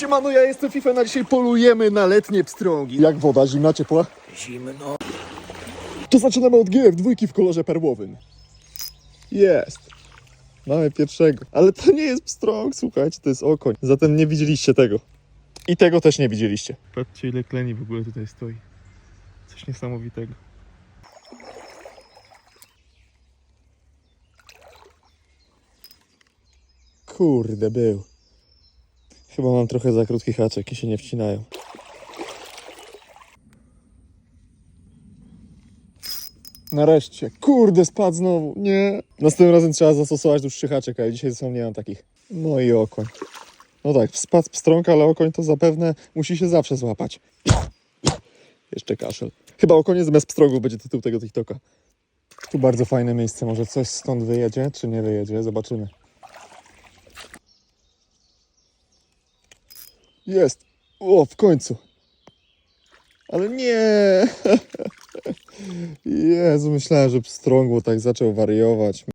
Siemano, ja jestem FIFA, na dzisiaj polujemy na letnie pstrągi. Jak woda, zimna, ciepła? Zimno. To zaczynamy od GF dwójki w kolorze perłowym. Jest. Mamy pierwszego. Ale to nie jest pstrąg, słuchajcie, to jest okoń. Zatem nie widzieliście tego. I tego też nie widzieliście. Patrzcie ile kleni w ogóle tutaj stoi. Coś niesamowitego. Kurde, był. Chyba mam trochę za krótki haczek i się nie wcinają. Nareszcie. Kurde, spadł znowu. Nie. Następnym razem trzeba zastosować dłuższy haczyk, ale dzisiaj zresztą nie mam takich. No i okoń. No tak, spadł pstrąg, ale okoń to zapewne musi się zawsze złapać. Jeszcze kaszel. Chyba okonie zamiast pstrągu będzie tytuł tego TikToka. Tu bardzo fajne miejsce. Może coś stąd wyjedzie, czy nie wyjedzie? Zobaczymy. Jest. O, w końcu. Ale nie. Jezu, myślałem, że pstrąg, bo tak zaczął wariować.